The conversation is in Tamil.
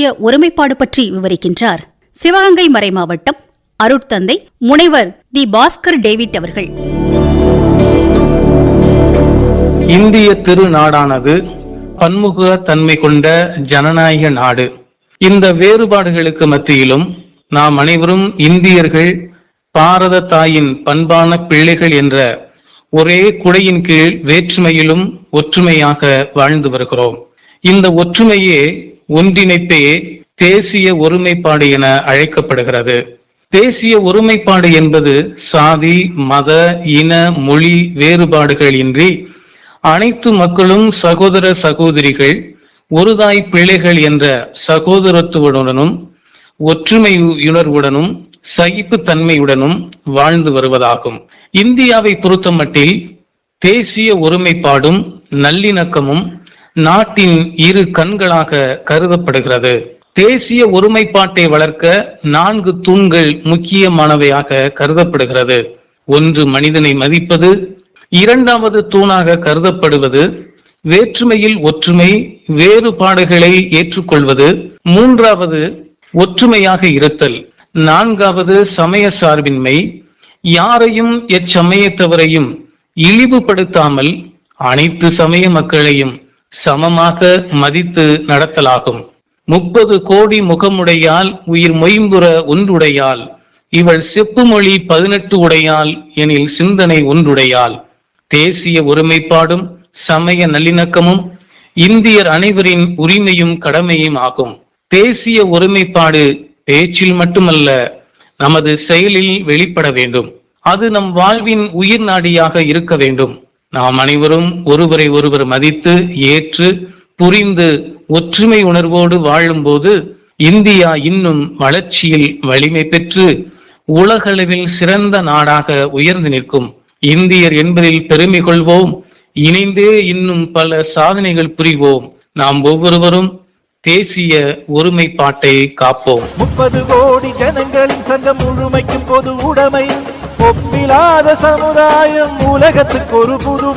இந்திய ஒருமைப்பாடு பற்றி விவரிக்கின்றார். சிவகங்கை மறை மாவட்டம் அருட்தந்தை முனைவர் தி பாஸ்கர் டேவிட் அவர்கள். இந்திய திருநாடானது பன்முக தன்மை கொண்ட ஜனநாயக நாடு. இந்த வேறுபாடுகளுக்கு மத்தியிலும் நாம் அனைவரும் இந்தியர்கள் பாரத தாயின் பண்பான பிள்ளைகள் என்ற ஒரே குடையின் கீழ் வேற்றுமையிலும் ஒற்றுமையாக வாழ்ந்து வருகிறோம். இந்த ஒற்றுமையே ஒன்றிணைப்பே தேசிய ஒருமைப்பாடு என அழைக்கப்படுகிறது. தேசிய ஒருமைப்பாடு என்பது சாதி மத இன மொழி வேறுபாடுகள் இன்றி அனைத்து மக்களும் சகோதர சகோதரிகள் ஒருதாய் பிள்ளைகள் என்ற சகோதரத்துவனுடனும் ஒற்றுமையுணர்வுடனும் சகிப்பு தன்மையுடனும் வாழ்ந்து வருவதாகும். இந்தியாவை பொறுத்தமட்டில் தேசிய ஒருமைப்பாடும் நல்லிணக்கமும் நாட்டின் இரு கண்களாக கருதப்படுகிறது. தேசிய ஒருமைப்பாட்டை வளர்க்க நான்கு தூண்கள் முக்கியமானவையாக கருதப்படுகிறது. ஒன்று மனிதனை மதிப்பது இரண்டாவது தூணாக கருதப்படுவது வேற்றுமையில் ஒற்றுமை வேறுபாடுகளை ஏற்றுக்கொள்வது மூன்றாவது ஒற்றுமையாக இருத்தல் நான்காவது சமய சார்பின்மை யாரையும் எச்சமயத்தவரையும் இழிவுபடுத்தாமல் அனைத்து சமய மக்களையும் சமமாக மதித்து நடத்தலாகும். முப்பது கோடி முகமுடையால் உயிர் மொயம்புற ஒன்றுடையால் இவள் செப்பு மொழி பதினெட்டு உடையால் எனில் சிந்தனை ஒன்றுடையால். தேசிய ஒருமைப்பாடும் சமய நல்லிணக்கமும் இந்தியர் அனைவரின் உரிமையும் கடமையும் ஆகும். தேசிய ஒருமைப்பாடு பேச்சில் மட்டுமல்ல நமது செயலில் வெளிப்பட வேண்டும். அது நம் வாழ்வின் உயிர் நாடியாக இருக்க வேண்டும். நாம் அனைவரும் ஒருவரை ஒருவர் மதித்து ஏற்று புரிந்து ஒற்றுமை உணர்வோடு வாழும்போது இந்தியா இன்னும் வளர்ச்சியில் வலிமை பெற்று உலகளவில் சிறந்த நாடாக உயர்ந்து நிற்கும். இந்தியர் என்பதில் பெருமை கொள்வோம். இணைந்தே இன்னும் பல சாதனைகள் புரிவோம். நாம் ஒவ்வொருவரும் தேசிய ஒருமைப்பாட்டை காப்போம். முப்பது கோடி ஜனங்களின் சங்கம் முழுமைக்கும் பொது உடைமை. ஒப்பிலாத சமுதாயம் உலகத்துக்கு ஒரு புதுமை.